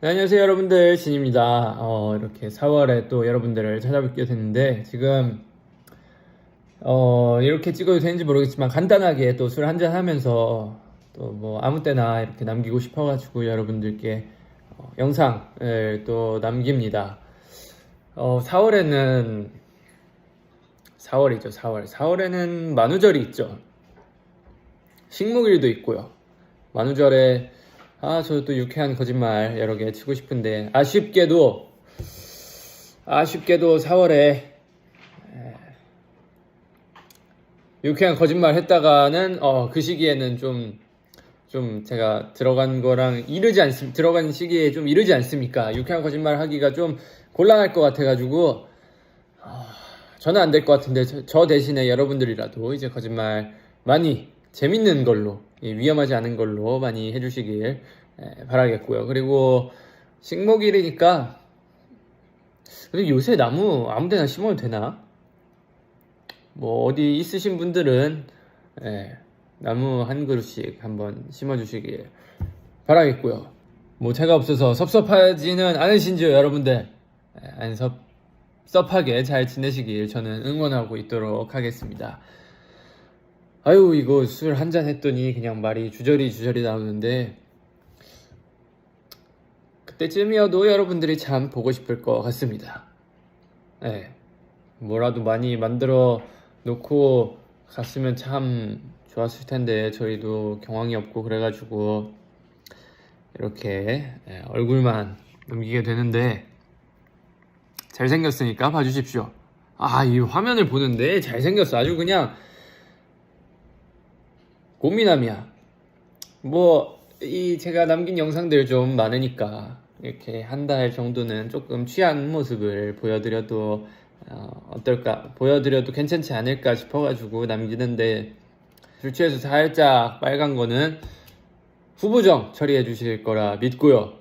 네, 안녕하세요 여러분들 신입니다. 어, 이렇게 4월에 또 여러분들을 찾아뵙게 됐는데 지금 어, 이렇게 찍어도 되는지 모르겠지만 간단하게 또 술 한잔 하면서 또 뭐 아무 때나 이렇게 남기고 싶어가지고 여러분들께 어, 영상을 또 남깁니다. 어, 4월에는 4월이죠 4월 4월에는 만우절이 있죠. 식목일도 있고요. 만우절에 아, 저또 유쾌한 거짓말 여러 개 치고 싶은데 아쉽게도 아쉽게도 4월에 유쾌한 거짓말 했다가는 어, 그 시기에는 좀좀 제가 들어간 거랑 이르지 않습 들어간 시기에 좀 이르지 않습니까? 유쾌한 거짓말 하기가 좀 곤란할 것 같아가지고 아, 저는 안 될 것 같은데 저, 저 대신에 여러분들이라도 이제 거짓말 많이 재밌는 걸로 예, 위험하지 않은 걸로 많이 해주시길 예, 바라겠고요. 그리고 식목일이니까 근데 요새 나무 아무데나 심어도 되나? 뭐 어디 있으신 분들은 예, 나무 한 그루씩 한번 심어주시길 바라겠고요. 뭐 제가 없어서 섭섭하지는 않으신지요, 여러분들? 예, 안 섭, 섭하게 잘 지내시길 저는 응원하고 있도록 하겠습니다. 아유 이거 술 한 잔 했더니 그냥 말이 주저리 주저리 나오는데 그때쯤이어도 여러분들이 참 보고 싶을 것 같습니다. 네, 뭐라도 많이 만들어 놓고 갔으면 참 좋았을 텐데 저희도 경황이 없고 그래가지고 이렇게 예, 얼굴만 넘기게 되는데 잘생겼으니까 봐주십시오. 아 이 화면을 보는데 잘생겼어 아주 그냥 고민함이야. 뭐, 이 제가 남긴 영상들 좀 많으니까, 이렇게 한 달 정도는 조금 취한 모습을 보여드려도, 어, 어떨까, 보여드려도 괜찮지 않을까 싶어가지고 남기는데, 술 취해서 살짝 빨간 거는 후보정 처리해 주실 거라 믿고요.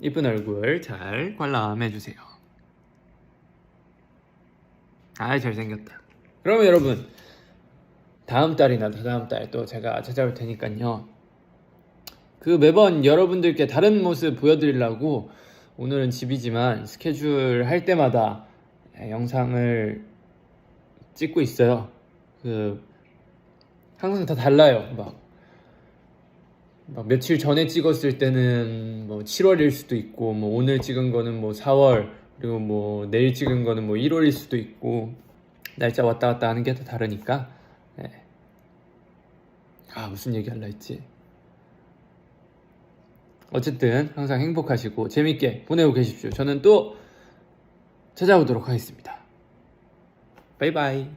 이쁜 얼굴 잘 관람해 주세요. 아, 잘생겼다. 그러면 여러분, 다음 달이나 다다음 달 또 제가 찾아올 테니까요. 그 매번 여러분들께 다른 모습 보여드리려고 오늘은 집이지만 스케줄 할 때마다 영상을 찍고 있어요. 그 항상 다 달라요. 막, 막 며칠 전에 찍었을 때는 뭐 7월일 수도 있고 뭐 오늘 찍은 거는 뭐 4월 그리고 뭐 내일 찍은 거는 뭐 1월일 수도 있고 날짜 왔다 갔다 하는 게 다 다르니까 네. 아 무슨 얘기 할라 했지? 어쨌든 항상 행복하시고 재밌게 보내고 계십시오. 저는 또 찾아오도록 하겠습니다. 바이바이